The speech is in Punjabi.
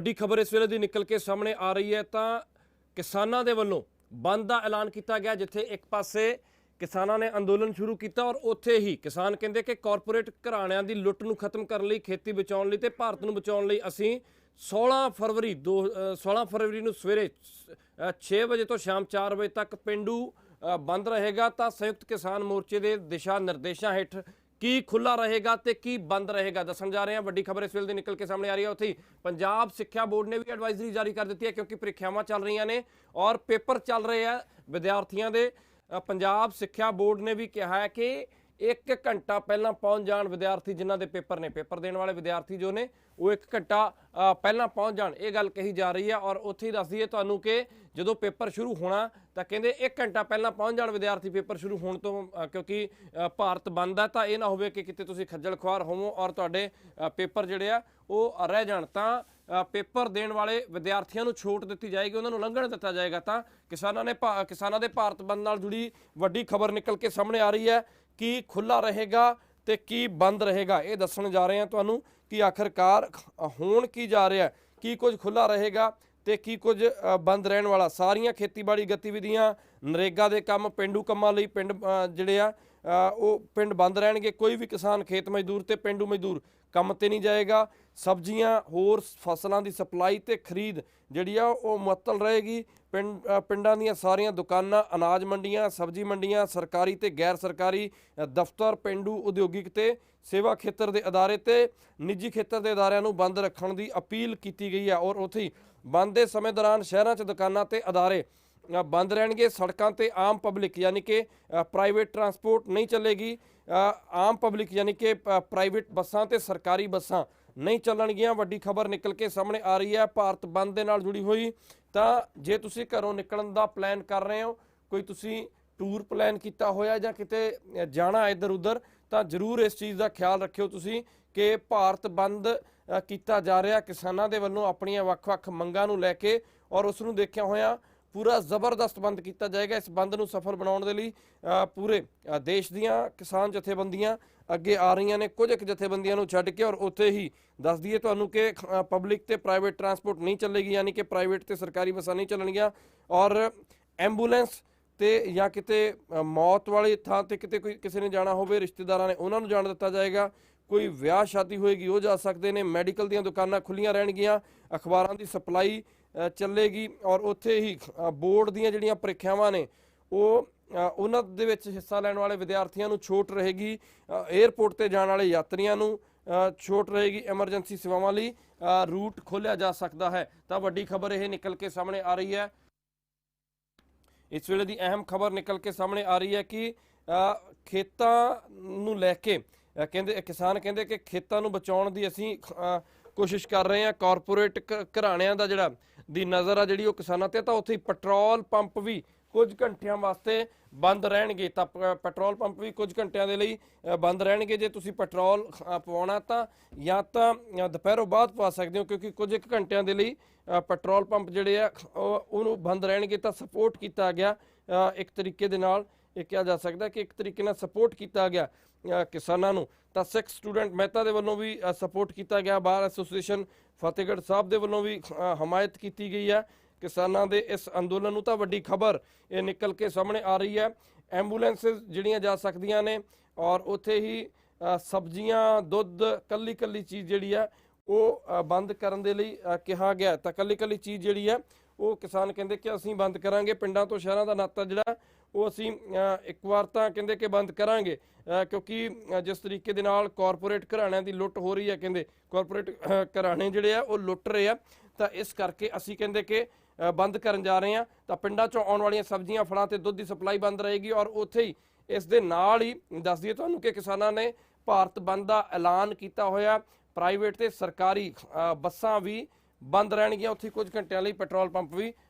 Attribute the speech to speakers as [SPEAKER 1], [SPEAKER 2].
[SPEAKER 1] ਵੱਡੀ ਖਬਰ ਇਸ ਵੇਲੇ ਦੀ ਨਿਕਲ ਕੇ ਸਾਹਮਣੇ ਆ ਰਹੀ ਹੈ ਤਾਂ ਕਿਸਾਨਾਂ ਦੇ ਵੱਲੋਂ ਬੰਦ ਦਾ ਐਲਾਨ ਕੀਤਾ ਗਿਆ ਜਿੱਥੇ ਇੱਕ ਪਾਸੇ ਕਿਸਾਨਾਂ ਨੇ ਅੰਦੋਲਨ ਸ਼ੁਰੂ ਕੀਤਾ ਔਰ ਉੱਥੇ ਹੀ ਕਿਸਾਨ ਕਹਿੰਦੇ ਕਿ ਕਾਰਪੋਰੇਟ ਘਰਾਣਿਆਂ ਦੀ ਲੁੱਟ ਨੂੰ ਖਤਮ ਕਰਨ ਲਈ ਖੇਤੀ ਬਚਾਉਣ ਲਈ ਤੇ ਭਾਰਤ ਨੂੰ ਬਚਾਉਣ ਲਈ ਅਸੀਂ 16 ਫਰਵਰੀ ਦੋ ਅ, 16 ਫਰਵਰੀ ਨੂੰ ਸਵੇਰੇ 6 ਵਜੇ ਤੋਂ ਸ਼ਾਮ 4 ਵਜੇ ਤੱਕ ਪਿੰਡੂ ਬੰਦ ਰਹੇਗਾ ਤਾਂ ਸੰਯੁਕਤ ਕਿਸਾਨ ਮੋਰਚੇ ਦੇ ਦਿਸ਼ਾ ਨਿਰਦੇਸ਼ਾਂ ਹੇਠ ਕੀ ਖੁੱਲਾ ਰਹੇਗਾ ਤੇ ਕੀ ਬੰਦ ਰਹੇਗਾ? ਦੱਸਣ ਜਾ ਰਹੇ ਹਾਂ। ਵੱਡੀ ਖਬਰ ਇਸ ਵੇਲੇ ਦੀ ਨਿਕਲ ਕੇ ਸਾਹਮਣੇ ਆ ਰਹੀ ਹੈ। ਉੱਥੇ ਹੀ ਪੰਜਾਬ ਸਿੱਖਿਆ ਬੋਰਡ ਨੇ ਵੀ ਐਡਵਾਈਜ਼ਰੀ ਜਾਰੀ ਕਰ ਦਿੱਤੀ ਹੈ ਕਿਉਂਕਿ ਪ੍ਰੀਖਿਆਵਾਂ ਚੱਲ ਰਹੀਆਂ ਨੇ ਔਰ ਪੇਪਰ ਚੱਲ ਰਹੇ ਆ ਵਿਦਿਆਰਥੀਆਂ ਦੇ। ਪੰਜਾਬ ਸਿੱਖਿਆ ਬੋਰਡ ਨੇ ਵੀ ਕਿਹਾ ਹੈ ਕਿ ਇੱਕ ਘੰਟਾ ਪਹਿਲਾਂ ਪਹੁੰਚ ਜਾਣ ਵਿਦਿਆਰਥੀ ਜਿਨ੍ਹਾਂ ਦੇ ਪੇਪਰ ਨੇ, ਪੇਪਰ ਦੇਣ ਵਾਲੇ ਵਿਦਿਆਰਥੀ ਜੋ ਨੇ, ਉਹ ਇੱਕ ਘੰਟਾ ਪਹਿਲਾਂ ਪਹੁੰਚ ਜਾਣ। ਇਹ ਗੱਲ ਕਹੀ ਜਾ ਰਹੀ ਹੈ ਔਰ ਉੱਥੇ ਹੀ ਦੱਸ ਦਈਏ ਤੁਹਾਨੂੰ ਕਿ ਜਦੋਂ ਪੇਪਰ ਸ਼ੁਰੂ ਹੋਣਾ, ਤਾਂ ਕਹਿੰਦੇ 1 ਘੰਟਾ ਪਹਿਲਾਂ ਪਹੁੰਚ ਜਾਣ ਵਿਦਿਆਰਥੀ ਪੇਪਰ ਸ਼ੁਰੂ ਹੋਣ ਤੋਂ ਕਿਉਂਕਿ ਭਾਰਤ ਬੰਦ ਹੈ, ਤਾਂ ਇਹ ਨਾ ਹੋਵੇ ਕਿ ਕਿਤੇ ਤੁਸੀਂ ਖੱਜਲ ਖੁਆਰ ਹੋਵੋ ਔਰ ਤੁਹਾਡੇ ਪੇਪਰ ਜਿਹੜੇ ਆ, ਉਹ ਰਹਿ ਜਾਣ। ਤਾਂ ਪੇਪਰ ਦੇਣ ਵਾਲੇ ਵਿਦਿਆਰਥੀਆਂ ਨੂੰ ਛੋਟ ਦਿੱਤੀ ਜਾਏਗੀ, ਉਹਨਾਂ ਨੂੰ ਲੰਘਣ ਦਿੱਤਾ ਜਾਏਗਾ। ਤਾਂ ਕਿਸਾਨਾਂ ਨੇ ਭਾ- ਕਿਸਾਨਾਂ ਦੇ ਭਾਰਤ ਬੰਦ ਨਾਲ ਜੁੜੀ ਵੱਡੀ ਖਬਰ ਨਿਕਲ ਕੇ ਸਾਹਮਣੇ ਆ ਰਹੀ ਹੈ। ਕੀ ਖੁੱਲਾ ਰਹੇਗਾ ਤੇ ਕੀ ਬੰਦ ਰਹੇਗਾ? ਇਹ ਦੱਸਣ ਜਾ ਰਹੇ ਹਾਂ ਤੁਹਾਨੂੰ ਕਿ ਆਖਰਕਾਰ ਹੋਣ ਕੀ ਜਾ ਰਿਹਾ ਕੀ ਕੁਝ ਖੁੱਲਾ ਰਹੇਗਾ ਤੇ ਕੀ ਕੁਝ ਬੰਦ ਰਹਿਣ ਵਾਲਾ? ਸਾਰੀਆਂ ਖੇਤੀਬਾੜੀ ਗਤੀਵਿਧੀਆਂ ਨਰੇਗਾ ਦੇ ਕੰਮ, ਪਿੰਡੂ ਕੰਮਾਂ ਲਈ ਪਿੰਡ ਜਿਹੜੇ ਆ ਉਹ ਪਿੰਡ ਬੰਦ ਰਹਿਣਗੇ, ਕੋਈ ਵੀ ਕਿਸਾਨ ਖੇਤ ਮਜ਼ਦੂਰ ਤੇ ਪਿੰਡੂ ਮਜ਼ਦੂਰ ਕੰਮ ਤੇ ਨਹੀਂ ਜਾਏਗਾ। ਸਬਜ਼ੀਆਂ, ਹੋਰ ਫਸਲਾਂ ਦੀ ਸਪਲਾਈ ਤੇ ਖਰੀਦ ਜਿਹੜੀ ਆ, ਉਹ ਮੁਅੱਤਲ ਰਹੇਗੀ। ਪਿੰਡ ਪਿੰਡਾਂ ਦੀਆਂ ਸਾਰੀਆਂ ਦੁਕਾਨਾਂ, ਅਨਾਜ ਮੰਡੀਆਂ, ਸਬਜ਼ੀ ਮੰਡੀਆਂ, ਸਰਕਾਰੀ ਤੇ ਗੈਰ ਸਰਕਾਰੀ ਦਫ਼ਤਰ, ਪਿੰਡੂ ਉਦਯੋਗਿਕ ਤੇ ਸੇਵਾ ਖੇਤਰ ਦੇ ਅਦਾਰੇ ਤੇ ਨਿੱਜੀ ਖੇਤਰ ਦੇ ਅਦਾਰਿਆਂ ਨੂੰ ਬੰਦ ਰੱਖਣ ਦੀ ਅਪੀਲ ਕੀਤੀ ਗਈ ਹੈ ਔਰ ਉੱਥੇ ਹੀ ਬੰਦ ਦੇ ਸਮੇਂ ਦੌਰਾਨ ਸ਼ਹਿਰਾਂ 'ਚ ਦੁਕਾਨਾਂ ਤੇ ਅਦਾਰੇ ਬੰਦ ਰਹਿਣਗੇ, ਸੜਕਾਂ ਤੇ ਆਮ ਪਬਲਿਕ, ਯਾਨੀ ਕਿ ਪ੍ਰਾਈਵੇਟ ਟਰਾਂਸਪੋਰਟ ਨਹੀਂ ਚੱਲੇਗੀ ਆਮ ਪਬਲਿਕ, ਯਾਨੀ ਕਿ ਪ੍ਰਾਈਵੇਟ ਬੱਸਾਂ ਤੇ ਸਰਕਾਰੀ ਬੱਸਾਂ ਨਹੀਂ ਚੱਲਣਗੀਆਂ। ਵੱਡੀ ਖਬਰ ਨਿਕਲ ਕੇ ਸਾਹਮਣੇ ਆ ਰਹੀ ਹੈ, ਭਾਰਤ ਬੰਦ ਦੇ ਨਾਲ ਜੁੜੀ ਹੋਈ। ਤਾਂ ਜੇ ਤੁਸੀਂ ਘਰੋਂ ਨਿਕਲਣ ਦਾ ਪਲਾਨ ਕਰ ਰਹੇ ਹੋ, ਕੋਈ ਤੁਸੀਂ ਟੂਰ ਪਲਾਨ ਕੀਤਾ ਹੋਇਆ ਜਾਂ ਕਿਤੇ ਜਾਣਾ ਇੱਧਰ ਉੱਧਰ, ਤਾਂ ਜ਼ਰੂਰ ਇਸ ਚੀਜ਼ ਦਾ ਖਿਆਲ ਰੱਖਿਓ ਤੁਸੀਂ ਕਿ ਭਾਰਤ ਬੰਦ ਕੀਤਾ ਜਾ ਰਿਹਾ। ਕਿਸਾਨਾਂ ਦੇ ਵੱਲੋਂ ਆਪਣੀਆਂ ਵੱਖ-ਵੱਖ ਮੰਗਾਂ ਨੂੰ ਲੈ ਕੇ ਔਰ ਉਸ ਨੂੰ ਦੇਖਿਆ ਹੋਇਆ ਪੂਰਾ ਜ਼ਬਰਦਸਤ ਬੰਦ ਕੀਤਾ ਜਾਏਗਾ ਇਸ ਬੰਦ ਨੂੰ ਸਫਲ ਬਣਾਉਣ ਦੇ ਲਈ। ਪੂਰੇ ਦੇਸ਼ ਦੀਆਂ ਕਿਸਾਨ ਜਥੇਬੰਦੀਆਂ ਅੱਗੇ ਆ ਰਹੀਆਂ ਨੇ। ਕੁਝ ਇੱਕ ਜਥੇਬੰਦੀਆਂ ਨੂੰ ਛੱਡ ਕੇ ਔਰ ਉੱਥੇ ਹੀ ਦੱਸ ਦਈਏ ਤੁਹਾਨੂੰ ਕਿ ਪਬਲਿਕ ਤੇ ਪ੍ਰਾਈਵੇਟ ਟਰਾਂਸਪੋਰਟ ਨਹੀਂ ਚੱਲੇਗੀ, ਯਾਨੀ ਕਿ ਪ੍ਰਾਈਵੇਟ ਤੇ ਸਰਕਾਰੀ ਬੱਸਾਂ ਨਹੀਂ ਚੱਲਣਗੀਆਂ। ਔਰ ਐਂਬੂਲੈਂਸ ਤੇ ਜਾਂ ਕਿਤੇ ਮੌਤ ਵਾਲੀ ਥਾਂ ਤੇ ਕਿਤੇ ਕੋਈ, ਕਿਸੇ ਨੇ ਜਾਣਾ ਹੋਵੇ, ਰਿਸ਼ਤੇਦਾਰਾਂ ਨੇ ਉਹਨਾਂ ਨੂੰ ਜਾਣ ਦਿੱਤਾ ਜਾਏਗਾ। ਕੋਈ ਵਿਆਹ ਸ਼ਾਦੀ ਹੋਏਗੀ ਉਹ ਜਾ ਸਕਦੇ ਨੇ। ਮੈਡੀਕਲ ਦੀਆਂ ਦੁਕਾਨਾਂ ਖੁੱਲੀਆਂ ਰਹਿਣਗੀਆਂ ਅਖਬਾਰਾਂ ਦੀ ਸਪਲਾਈ ਚੱਲੇਗੀ ਔਰ ਉੱਥੇ ਹੀ ਬੋਰਡ ਦੀਆਂ ਜਿਹੜੀਆਂ ਪ੍ਰੀਖਿਆਵਾਂ ਨੇ ਉਹ ਉਹਨਾਂ ਦੇ ਵਿੱਚ ਹਿੱਸਾ ਲੈਣ ਵਾਲੇ ਵਿਦਿਆਰਥੀਆਂ ਨੂੰ ਛੋਟ ਰਹੇਗੀ। ਅ, 에ਅਰਪੋਰਟ ਤੇ ਜਾਣ ਵਾਲੇ ਯਾਤਰੀਆਂ ਨੂੰ ਛੋਟ ਰਹੇਗੀ ਐਮਰਜੈਂਸੀ ਸੇਵਾਵਾਂ ਲਈ। ਰੂਟ ਖੋਲ੍ਹਿਆ ਜਾ ਸਕਦਾ ਹੈ। ਤਾਂ ਵੱਡੀ ਖਬਰ ਇਹ ਨਿਕਲ ਕੇ ਸਾਹਮਣੇ ਆ ਰਹੀ ਹੈ। ਇਸ ਵੇਲੇ ਦੀ ਅਹਿਮ ਖਬਰ ਨਿਕਲ ਕੇ ਸਾਹਮਣੇ ਆ ਰਹੀ ਹੈ ਕਿ ਖੇਤਾਂ ਨੂੰ ਲੈ ਕੇ ਕਹਿੰਦੇ ਕਿਸਾਨ ਕਹਿੰਦੇ ਕਿ ਖੇਤਾਂ ਨੂੰ ਬਚਾਉਣ ਦੀ ਅਸੀਂ ਅ, ਕੋਸ਼ਿਸ਼ ਕਰ ਰਹੇ ਹਾਂ। ਕਾਰਪੋਰੇਟ ਘ- ਘਰਾਣਿਆਂ ਦਾ ਜਿਹੜਾ ਦੀ ਨਜ਼ਰ ਆ ਜਿਹੜੀ ਉਹ ਕਿਸਾਨਾਂ ਤੇ ਤਾਂ ਉੱਥੇ ਪੈਟਰੋਲ ਪੰਪ ਵੀ ਕੁਝ ਘੰਟਿਆਂ ਵਾਸਤੇ ਬੰਦ ਰਹਿਣਗੇ। ਤਾਂ ਪੈਟਰੋਲ ਪੰਪ ਵੀ ਕੁਝ ਘੰਟਿਆਂ ਦੇ ਲਈ ਬੰਦ ਰਹਿਣਗੇ। ਜੇ ਤੁਸੀਂ ਪੈਟਰੋਲ ਅ, ਪਵਾਉਣਾ ਤਾਂ ਜਾਂ ਤਾਂ ਦੁਪਹਿਰੋਂ ਬਾਅਦ ਪਵਾ ਸਕਦੇ ਹੋ ਕਿਉਂਕਿ ਕੁਝ ਇੱਕ ਘੰਟਿਆਂ ਦੇ ਲਈ ਪੈਟਰੋਲ ਪੰਪ ਜਿਹੜੇ ਆ ਉਹ- ਉਹਨੂੰ ਬੰਦ ਰਹਿਣਗੇ ਤਾਂ ਸਪੋਰਟ ਕੀਤਾ ਗਿਆ। ਇੱਕ ਤਰੀਕੇ ਦੇ ਨਾਲ ਇਹ ਕਿਹਾ ਜਾ ਸਕਦਾ ਕਿ ਇੱਕ ਤਰੀਕੇ ਨਾਲ ਸਪੋਰਟ ਕੀਤਾ ਗਿਆ। ਕਿਸਾਨਾਂ ਨੂੰ। ਤਾਂ ਸਿੱਖ ਸਟੂਡੈਂਟ ਮਹਿਤਾ ਦੇ ਵੱਲੋਂ ਵੀ ਸਪੋਰਟ ਕੀਤਾ ਗਿਆ। ਬਾਰ ਐਸੋਸੀਏਸ਼ਨ ਫਤਿਹਗੜ੍ਹ ਸਾਹਿਬ ਦੇ ਵੱਲੋਂ ਵੀ ਅ, ਹਮਾਇਤ ਕੀਤੀ ਗਈ ਹੈ। ਕਿਸਾਨਾਂ ਦੇ ਇਸ ਅੰਦੋਲਨ ਨੂੰ ਤਾਂ ਵੱਡੀ ਖਬਰ ਇਹ ਨਿਕਲ ਕੇ ਸਾਹਮਣੇ ਆ ਰਹੀ ਹੈ। ਐਂਬੂਲੈਂਸਸ ਜਿਹੜੀਆਂ ਜਾ ਸਕਦੀਆਂ ਨੇ ਔਰ ਉੱਥੇ ਹੀ ਸਬਜ਼ੀਆਂ ਦੁੱਧ ਕੱਲੀ ਕੱਲੀ ਚੀਜ਼ ਜਿਹੜੀ ਹੈ ਉਹ ਬੰਦ ਕਰਨ ਦੇ ਲਈ ਕਿਹਾ ਗਿਆ ਤਾਂ ਕੱਲੀ ਕੱਲੀ ਚੀਜ਼ ਜਿਹੜੀ ਹੈ ਉਹ ਕਿਸਾਨ ਕਹਿੰਦੇ ਕਿ ਅਸੀਂ ਬੰਦ ਕਰਾਂਗੇ। ਪਿੰਡਾਂ ਤੋਂ ਸ਼ਹਿਰਾਂ ਦਾ ਨਾਤਾ ਜਿਹੜਾ ਉਹ ਅਸੀਂ ਇੱਕ ਵਾਰ ਤਾਂ ਕਹਿੰਦੇ ਕਿ ਬੰਦ ਕਰਾਂਗੇ ਕਿਉਂਕਿ ਜਿਸ ਤਰੀਕੇ ਦੇ ਨਾਲ ਕਾਰਪੋਰੇਟ ਘਰਾਣਿਆਂ ਦੀ ਲੁੱਟ ਹੋ ਰਹੀ ਹੈ ਕਹਿੰਦੇ ਕਾਰਪੋਰੇਟ ਘਰਾਣੇ ਜਿਹੜੇ ਆ, ਉਹ ਲੁੱਟ ਰਹੇ ਆ। ਤਾਂ ਇਸ ਕਰਕੇ ਅਸੀਂ ਕਹਿੰਦੇ ਕਿ ਬੰਦ ਕਰਨ ਜਾ ਰਹੇ ਆ ਤਾਂ ਪਿੰਡਾਂ ਚੋਂ ਆਉਣ ਵਾਲੀਆਂ ਸਬਜ਼ੀਆਂ, ਫਲਾਂ ਤੇ ਦੁੱਧ ਦੀ ਸਪਲਾਈ ਬੰਦ ਰਹੇਗੀ ਔਰ ਉੱਥੇ ਹੀ ਇਸ ਦੇ ਨਾਲ ਹੀ ਦੱਸ ਦਈਏ ਤੁਹਾਨੂੰ ਕਿ ਕਿਸਾਨਾਂ ਨੇ ਭਾਰਤ ਬੰਦ ਦਾ ਐਲਾਨ ਕੀਤਾ ਹੋਇਆ। ਪ੍ਰਾਈਵੇਟ ਤੇ ਸਰਕਾਰੀ ਬੱਸਾਂ ਵੀ ਬੰਦ ਰਹਿਣਗੀਆਂ। ਉੱਥੇ ਕੁਝ ਘੰਟਿਆਂ ਲਈ ਪੈਟਰੋਲ ਪੰਪ ਵੀ